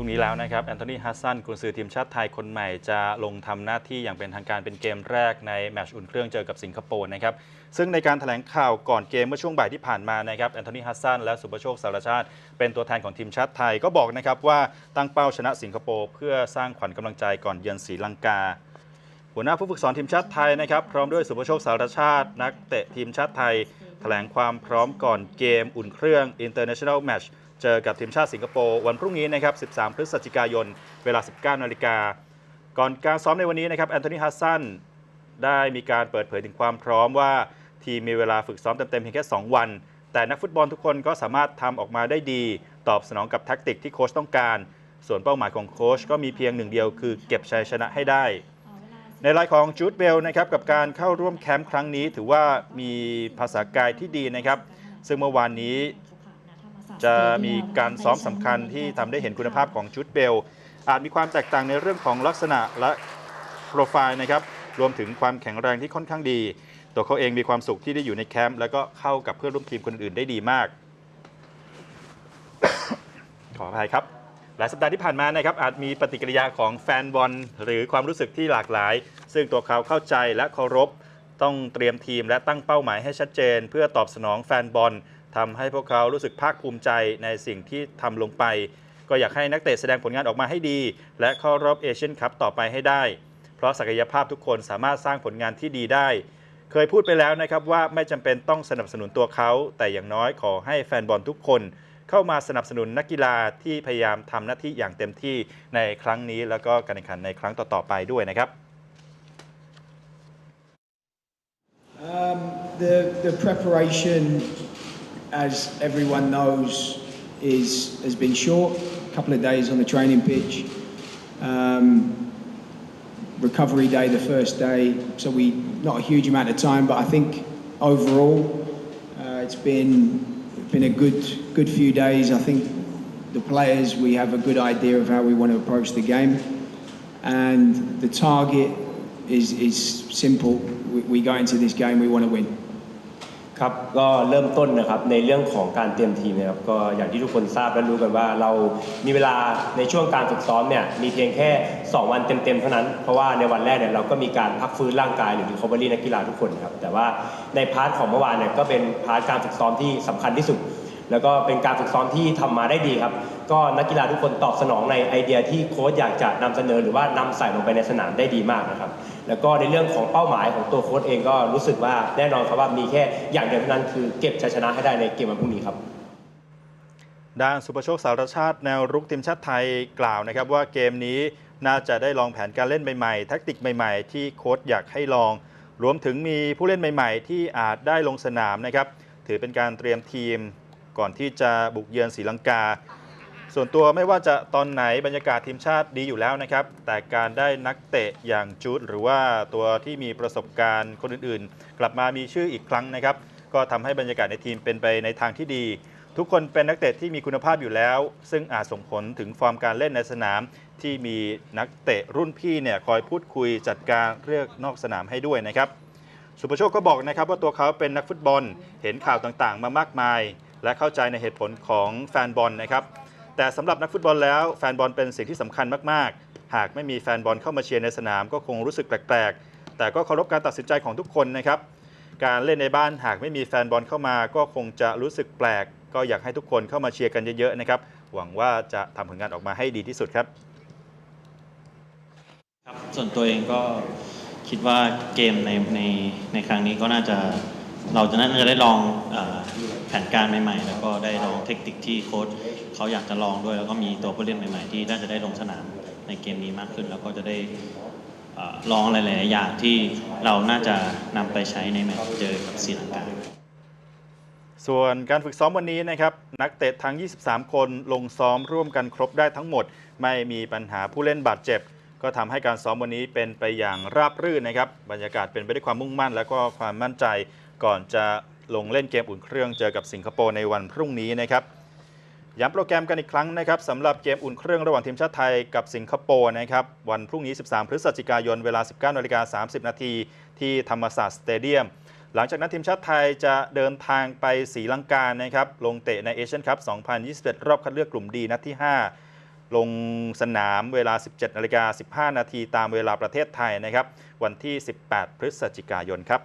รุ่งนี้แล้วนะครับ แอนโทนีฮัสซันกุนซือทีมชาติไทยคนใหม่จะลงทำหน้าที่อย่างเป็นทางการเป็นเกมแรกในแมตช์อุ่นเครื่องเจอกับสิงคโปร์นะครับ ซึ่งในการแถลงข่าวก่อนเกมเมื่อช่วงบ่ายที่ผ่านมานะครับแอนโทนีฮัสซันและสุประโชคสารชาติ เป็นตัวแทนของทีมชาติไทยก็บอกนะครับว่าตั้งเป้าชนะสิงคโปร์เพื่อสร้างขวัญกำลังใจก่อนเยือนศรีลังกาหัวหน้าผู้ฝึกสอนทีมชาติไทยนะครับพร้อมด้วยสุภโชคสารชาติ นักเตะทีมชาติไทยแถลงความพร้อมก่อนเกมอุ่นเครื่อง International Match เจอกับทีมชาติสิงคโปร์วันพรุ่งนี้นะครับ 13 พฤศจิกายน เวลา 19 นาฬิกา ก่อนการซ้อมในวันนี้นะครับแอนโทนีฮัสซันได้มีการเปิดเผยถึงความพร้อมว่าทีมมีเวลาฝึกซ้อมเต็มๆเพียงแค่ 2 วัน แต่นักฟุตบอลทุกคนก็สามารถทำออกมาได้ดี ตอบสนองกับแท็กติกที่โค้ชต้องการ ส่วนเป้าหมายของโค้ชก็มีเพียงหนึ่งเดียวคือเก็บชัยชนะให้ได้ ในรายของจูดเบลนะครับกับการเข้าร่วมแคมป์ครั้งนี้ ถือว่ามีภาษากายที่ดีนะครับ ซึ่งเมื่อวานนี้ จะมีการซ้อมสำคัญที่ทำได้เห็นคุณภาพของจูดเบล อาจมีความแตกต่างในเรื่องของลักษณะและโปรไฟล์นะครับรวมถึงความแข็งแรงที่ค่อนข้างดี ตัวเขาเองมีความสุขที่ได้อยู่ในแคมป์แล้วก็เข้ากับเพื่อนร่วมทีมคนอื่นได้ดีมาก ขออภัยครับ หลายสัปดาห์ที่ผ่านมานะครับอาจมีปฏิกิริยาของแฟนบอลหรือความรู้สึกที่หลากหลาย ซึ่งตัวเขาเข้าใจและเคารพ ต้องเตรียมทีมและตั้งเป้าหมายให้ชัดเจน เพื่อตอบสนองแฟนบอล ทำให้พวกเขารู้สึกภาคภูมิใจในสิ่งที่ทำลงไป ก็อยากให้นักเตะแสดงผลงานออกมาให้ดี และเข้ารอบเอเชียนคัพต่อไปให้ได้ เพราะศักยภาพทุกคนสามารถสร้างผลงานที่ดีได้ เคยพูดไปแล้วนะครับว่าไม่จำเป็นต้องสนับสนุนตัวเขา แต่อย่างน้อยขอให้แฟนบอลทุกคน เข้ามาสนับสนุนนักกีฬาที่พยายามทำหน้าที่อย่างเต็มที่ในครั้งนี้ แล้วก็การแข่งขันในครั้งต่อๆไปด้วยนะครับ Um, the, the preparation, as everyone knows, is, has been short. A couple of days on the training pitch. Um, recovery day, the first day. So we not a huge amount of time, but I think overall uh, it's been been a good good few days. I think the players we have a good idea of how we want to approach the game, and the target is is simple. We, we go into this game, we want to win. ครับก็เริ่มต้นนะครับในเรื่องของการเตรียมทีมนะครับก็อย่างที่ทุกคนทราบและรู้กันว่า เรามีเวลาในช่วงการฝึกซ้อมเนี่ยมีเพียงแค่ 2 วันเต็มๆเท่านั้น เพราะว่าในวันแรกเนี่ยเราก็มีการพักฟื้นร่างกายหรือ recovery นักกีฬาทุกคนครับแต่ว่าในพาร์ทของเมื่อวานเนี่ยก็เป็นพาร์ทการฝึกซ้อมที่สำคัญที่สุด แล้วก็เป็นการฝึกซ้อมที่ทำมาได้ดีครับ ก็นักกีฬาทุกคนตอบสนองในไอเดียที่โค้ชอยากจะนำเสนอหรือว่านำใส่ลงไปในสนามได้ดีมากนะครับ แล้วก็ในเรื่องของเป้าหมายของตัวโค้ชเองก็รู้สึกว่าแน่นอนครับว่ามีแค่อย่างเดียวเท่านั้นคือเก็บชัยชนะให้ได้ในเกมวันพรุ่งนี้ครับด้านสุประโชคสารชาติแนวรุกทีมชาติไทยกล่าวนะครับว่าเกมนี้น่าจะได้ลองแผนการเล่นใหม่ๆแทคติกใหม่ๆ ที่โค้ชอยากให้ลอง รวมถึงมีผู้เล่นใหม่ๆ ที่อาจได้ลงสนามนะครับ ถือเป็นการเตรียมทีมก่อนที่จะบุกเยือนศรีลังกา ส่วนตัวไม่ว่าจะตอนไหนบรรยากาศทีมชาติดีอยู่แล้วนะครับ แต่การได้นักเตะอย่างจูดหรือว่าตัวที่มีประสบการณ์คนอื่นๆ กลับมามีชื่ออีกครั้งนะครับ ก็ทำให้บรรยากาศในทีมเป็นไปในทางที่ดี ทุกคนเป็นนักเตะที่มีคุณภาพอยู่แล้ว ซึ่งอาจส่งผลถึงฟอร์มการเล่นในสนาม ที่มีนักเตะรุ่นพี่เนี่ยคอยพูดคุยจัดการเรื่องนอกสนามให้ด้วยนะครับสุประโชคก็บอกนะครับว่าตัวเขาเป็นนักฟุตบอลเห็นข่าวต่างๆ มามากมาย และเข้าใจในเหตุผลของแฟนบอลนะครับ แต่สำหรับนักฟุตบอลแล้วแฟนบอลเป็นสิ่งที่สำคัญมากๆ หากไม่มีแฟนบอลเข้ามาเชียร์ในสนามก็คงรู้สึกแปลกๆ แต่ก็เคารพการตัดสินใจของทุกคนนะครับ การเล่นในบ้านหากไม่มีแฟนบอลเข้ามา ก็คงจะรู้สึกแปลก ก็อยากให้ทุกคนเข้ามาเชียร์กันเยอะๆนะครับ หวังว่าจะทำผลงานออกมาให้ดีที่สุดครับ ครับส่วนตัวเองก็คิดว่าเกมในในในครั้งนี้ก็น่าจะ เราจะน่าจะได้ลองแผนการใหม่ ๆ แล้วก็ได้ลองเทคนิคที่โค้ชเขาอยากจะลองด้วย แล้วก็มีตัวผู้เล่นใหม่ ๆ ที่น่าจะได้ลงสนามในเกมนี้มากขึ้น แล้วก็จะได้ลองหลายๆอย่างที่เราน่าจะนำไปใช้ในแมตช์เจอกับศรีลังกาส่วนการฝึกซ้อมวันนี้นะครับ นักเตะทั้ง 23 คนลงซ้อมร่วมกันครบได้ทั้งหมด ไม่มีปัญหาผู้เล่นบาดเจ็บ ก็ทำให้การซ้อมวันนี้เป็นไปอย่างราบรื่นนะครับ บรรยากาศเป็นไปด้วยความมุ่งมั่น และก็ความมั่นใจ ก่อนจะลงเล่นเกมอุ่นเครื่องเจอกับสิงคโปร์ในวันพรุ่งนี้นะครับย้ำโปรแกรมกันอีกครั้งนะครับสำหรับเกมอุ่นเครื่องระหว่างทีมชาติไทยกับสิงคโปร์นะครับวันพรุ่งนี้ 13 พฤศจิกายนเวลา 19นาฬิกา30 นาทีที่ธรรมศาสตร์สเตเดียม หลังจากนั้นทีมชาติไทยจะเดินทางไปศรีลังกานะครับลงเตะในเอเชียนคัพ 2021 รอบคัดเลือกกลุ่มดีนัดที่ 5 ลงสนามเวลา 17นาฬิกา15 นาทีตามเวลาประเทศไทยนะครับวันที่ 18 พฤศจิกายนครับ